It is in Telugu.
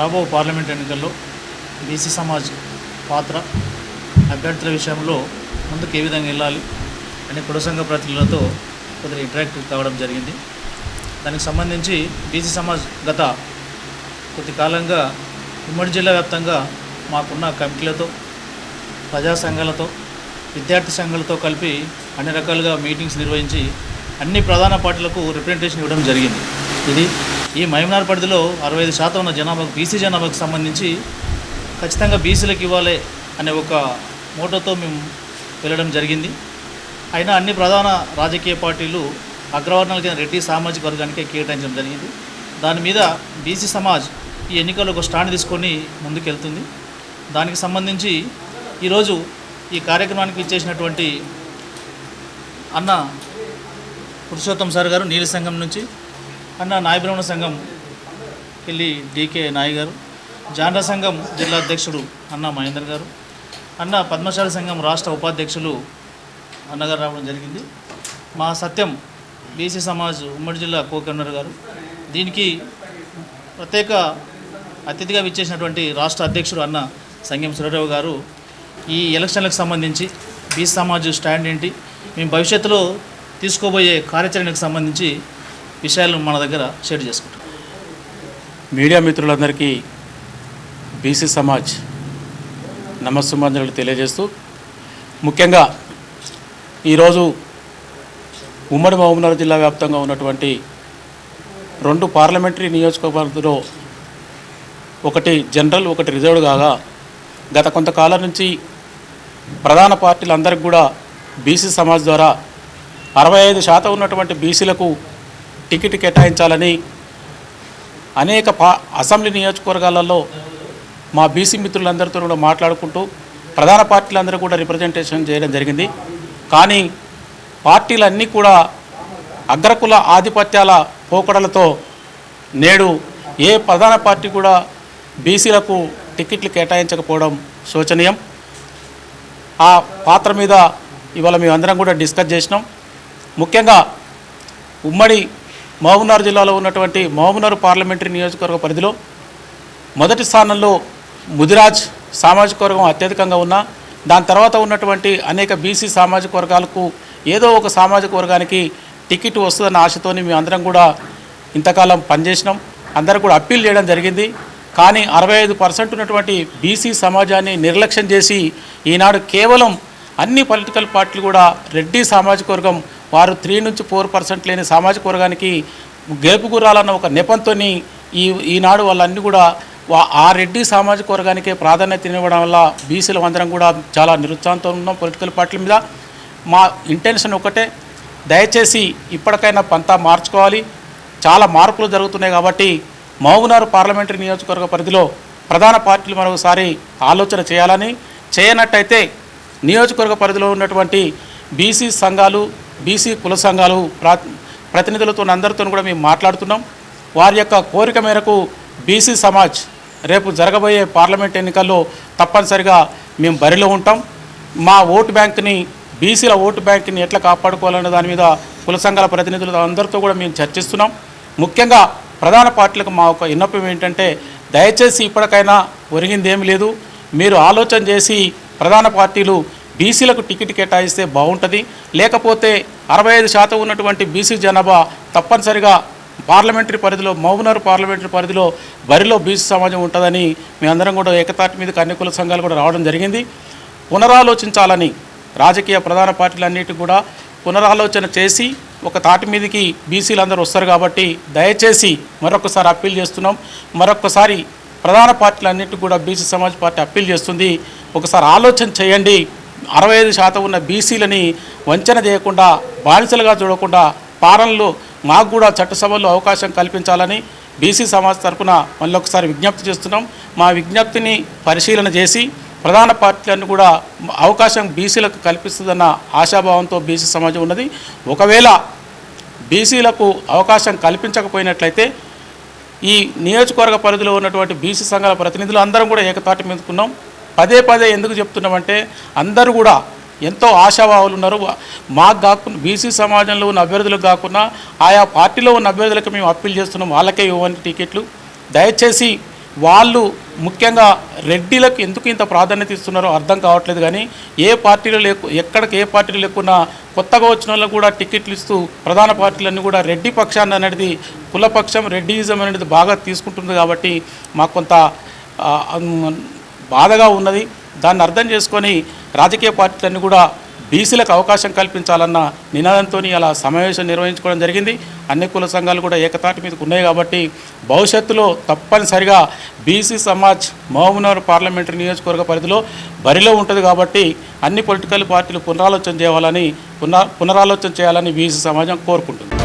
రాబో పార్లమెంట్ ఎన్నికల్లో బీసీ సమాజ్ పాత్ర అభ్యర్థుల విషయంలో ముందుకు ఏ విధంగా వెళ్ళాలి అనే కులసంఘ ప్రతినిధులతో కొద్దిగా ఇంటరాక్ట్ కావడం జరిగింది. దానికి సంబంధించి బీసీ సమాజ్ గత కొద్ది కాలంగా ఉమ్మడి జిల్లా వ్యాప్తంగా మాకున్న కమిటీలతో ప్రజా సంఘాలతో విద్యార్థి సంఘాలతో కలిపి అన్ని రకాలుగా మీటింగ్స్ నిర్వహించి అన్ని ప్రధాన పార్టీలకు రిప్రజెంటేషన్ ఇవ్వడం జరిగింది. ఇది ఈ మహిమనార్ పరిధిలో అరవై ఐదు శాతం ఉన్న జనాభాకు బీసీ జనాభాకు సంబంధించి ఖచ్చితంగా బీసీలకు ఇవ్వాలి అనే ఒక మోటోతో మేము వెళ్ళడం జరిగింది. అయినా అన్ని ప్రధాన రాజకీయ పార్టీలు అగ్రవర్ణాల కింద రెడ్డి సామాజిక వర్గానికే కేటాయించడం జరిగింది. దాని మీద బీసీ సమాజ్ ఈ ఎన్నికల్లో ఒక స్టాండ్ తీసుకొని ముందుకెళ్తుంది. దానికి సంబంధించి ఈరోజు ఈ కార్యక్రమానికి ఇచ్చేసినటువంటి అన్న పురుషోత్తం సార్ గారు నీలి సంఘం నుంచి అన్న నాయబ్రహ్మణ సంఘం వెళ్ళి డీకే నాయ్ గారు జాండ్ర సంఘం జిల్లా అధ్యక్షుడు అన్న మహేందర్ గారు అన్న పద్మశాల సంఘం రాష్ట్ర ఉపాధ్యక్షులు అన్నగారు రావడం జరిగింది. మా సత్యం బీసీ సమాజ్ ఉమ్మడి జిల్లా కో కన్వీనర్ గారు. దీనికి ప్రత్యేక అతిథిగా విచ్చేసినటువంటి రాష్ట్ర అధ్యక్షుడు అన్న సంఘం సురరావు గారు ఈ ఎలక్షన్లకు సంబంధించి బీసీ సమాజ్ స్టాండ్ ఏంటి మేము భవిష్యత్తులో తీసుకోబోయే కార్యాచరణకు సంబంధించి విషయాలు మన దగ్గర షేర్ చేసుకుంటాం. మీడియా మిత్రులందరికీ బీసీ సమాజ్ నమస్సుమాంజలు తెలియజేస్తూ ముఖ్యంగా ఈరోజు ఉమ్మడి మహబూబ్నగర్ జిల్లా వ్యాప్తంగా ఉన్నటువంటి రెండు పార్లమెంటరీ నియోజకవర్గంలో ఒకటి జనరల్ ఒకటి రిజర్వ్డ్ కాగా గత కొంతకాలం నుంచి ప్రధాన పార్టీలందరికీ కూడా బీసీ సమాజ్ ద్వారా అరవై ఐదు శాతం ఉన్నటువంటి బీసీలకు టికెట్ కేటాయించాలని అనేక పా అసెంబ్లీ నియోజకవర్గాలలో మా బీసీ మిత్రులందరితో కూడా మాట్లాడుకుంటూ ప్రధాన పార్టీలందరూ కూడా రిప్రజెంటేషన్ చేయడం జరిగింది. కానీ పార్టీలన్నీ కూడా అగ్రకుల ఆధిపత్యాల పోకడలతో నేడు ఏ ప్రధాన పార్టీ కూడా బీసీలకు టికెట్లు కేటాయించకపోవడం శోచనీయం. ఆ పాత్ర మీద ఇవాళ మేమందరం కూడా డిస్కస్ చేసినాం. ముఖ్యంగా ఉమ్మడి మహబూబ్నగర్ జిల్లాలో ఉన్నటువంటి మహబూబ్నగర్ పార్లమెంటరీ నియోజకవర్గ పరిధిలో మొదటి స్థానంలో ముదిరాజ్ సామాజిక వర్గం అత్యధికంగా ఉన్న దాని తర్వాత ఉన్నటువంటి అనేక బీసీ సామాజిక వర్గాలకు ఏదో ఒక సామాజిక వర్గానికి టికెట్ వస్తుందన్న ఆశతోని మేము అందరం కూడా ఇంతకాలం పనిచేసినాం. అందరూ కూడా అప్పీల్ చేయడం జరిగింది. కానీ అరవై ఐదు పర్సెంట్ ఉన్నటువంటి బీసీ సమాజాన్ని నిర్లక్ష్యం చేసి ఈనాడు కేవలం అన్ని పొలిటికల్ పార్టీలు కూడా రెడ్డి సామాజిక వర్గం వారు త్రీ నుంచి ఫోర్ పర్సెంట్ లేని సామాజిక వర్గానికి గెలుపు గురాలన్న ఒక నెపంతో ఈ ఈనాడు వాళ్ళన్నీ కూడా వా- ఆ రెడ్డి సామాజిక వర్గానికే ప్రాధాన్యత ఇవ్వడం వల్ల బీసీలు అందరం కూడా చాలా నిరుత్సాహంతో ఉన్నాం పొలిటికల్ పార్టీల మీద. మా ఇంటెన్షన్ ఒకటే దయచేసి ఇప్పటికైనా పంతా మార్చుకోవాలి. చాలా మార్పులు జరుగుతున్నాయి కాబట్టి మహబూబ్నగర్ పార్లమెంటరీ నియోజకవర్గ పరిధిలో ప్రధాన పార్టీలు మరొకసారి ఆలోచన చేయాలని చేయనట్టయితే నియోజకవర్గ పరిధిలో ఉన్నటువంటి బీసీ సంఘాలు బీసీ కుల సంఘాలు ప్రతినిధులతో అందరితో కూడా మేము మాట్లాడుతున్నాం. వారి యొక్క కోరిక మేరకు బీసీ సమాజ్ రేపు జరగబోయే పార్లమెంట్ ఎన్నికల్లో తప్పనిసరిగా మేము బరిలో ఉంటాం. మా ఓటు బ్యాంక్ని బీసీల ఓటు బ్యాంక్ని ఎట్లా కాపాడుకోవాలనే దాని మీద కుల సంఘాల ప్రతినిధులతో అందరితో కూడా మేము చర్చిస్తున్నాం. ముఖ్యంగా ప్రధాన పార్టీలకు మా ఒక విన్నపం ఏంటంటే దయచేసి ఇప్పటికైనా ఒరిగింది ఏమీ లేదు. మీరు ఆలోచన చేసి ప్రధాన పార్టీలు బీసీలకు టికెట్ కేటాయిస్తే బాగుంటుంది. లేకపోతే అరవై ఐదు శాతం ఉన్నటువంటి బీసీ జనాభా తప్పనిసరిగా పార్లమెంటరీ పరిధిలో మహబూబ్నగర్ పార్లమెంటరీ పరిధిలో బరిలో బీసీ సమాజం ఉంటుందని మేమందరం కూడా ఏకతాటి మీద కన్యకుల సంఘాలు కూడా రావడం జరిగింది. పునరాలోచించాలని రాజకీయ ప్రధాన పార్టీలన్నిటి కూడా పునరాలోచన చేసి ఒక తాటి మీదకి బీసీలు అందరూ వస్తారు కాబట్టి దయచేసి మరొకసారి అప్పీల్ చేస్తున్నాం. మరొకసారి ప్రధాన పార్టీలన్నిటి కూడా బీసీ సమాజ్ పార్టీ అప్పీల్ చేస్తుంది. ఒకసారి ఆలోచన చేయండి. అరవై ఐదు శాతం ఉన్న బీసీలని వంచన చేయకుండా బానిసలుగా చూడకుండా పాలనలో మాకు కూడా చట్టసభల్లో అవకాశం కల్పించాలని బీసీ సమాజ్ తరఫున మళ్ళీ ఒకసారి విజ్ఞప్తి చేస్తున్నాం. మా విజ్ఞప్తిని పరిశీలన చేసి ప్రధాన పార్టీలను కూడా అవకాశం బీసీలకు కల్పిస్తుందన్న ఆశాభావంతో బీసీ సమాజం ఉన్నది. ఒకవేళ బీసీలకు అవకాశం కల్పించకపోయినట్లయితే ఈ నియోజకవర్గ పరిధిలో ఉన్నటువంటి బీసీ సంఘాల ప్రతినిధులు అందరం కూడా ఏకతాటి మీదుకున్నాం పదే పదే ఎందుకు చెప్తున్నామంటే అందరూ కూడా ఎంతో ఆశావాహులు ఉన్నారు. మాకు కాకుండా బీసీ సమాజంలో ఉన్న అభ్యర్థులకు కాకుండా ఆయా పార్టీలో ఉన్న అభ్యర్థులకు మేము అప్పీల్ చేస్తున్నాం. వాళ్ళకే ఇవ్వండి టికెట్లు. దయచేసి వాళ్ళు ముఖ్యంగా రెడ్డిలకు ఎందుకు ఇంత ప్రాధాన్యత ఇస్తున్నారో అర్థం కావట్లేదు కానీ ఏ పార్టీలో లేకు ఎక్కడికి ఏ పార్టీలు లేకున్నా కొత్తగా వచ్చిన వాళ్ళకు కూడా టికెట్లు ఇస్తూ ప్రధాన పార్టీలన్నీ కూడా రెడ్డి పక్షాన్ని అనేది కులపక్షం రెడ్డియిజం అనేది బాగా తీసుకుంటుంది కాబట్టి మాకు కొంత బాధగా ఉన్నది. దాన్ని అర్థం చేసుకొని రాజకీయ పార్టీలన్నీ కూడా బీసీలకు అవకాశం కల్పించాలన్న నినాదంతో అలా సమావేశం నిర్వహించుకోవడం జరిగింది. అన్ని కుల సంఘాలు కూడా ఏకతాటి మీదకు ఉన్నాయి కాబట్టి భవిష్యత్తులో తప్పనిసరిగా బీసీ సమాజ్ మహబూబ్నగర్ పార్లమెంటరీ నియోజకవర్గ పరిధిలో బరిలో ఉంటుంది కాబట్టి అన్ని పొలిటికల్ పార్టీలు పునరాలోచన చేయాలని పునరాలోచన చేయాలని బీసీ సమాజం కోరుకుంటుంది.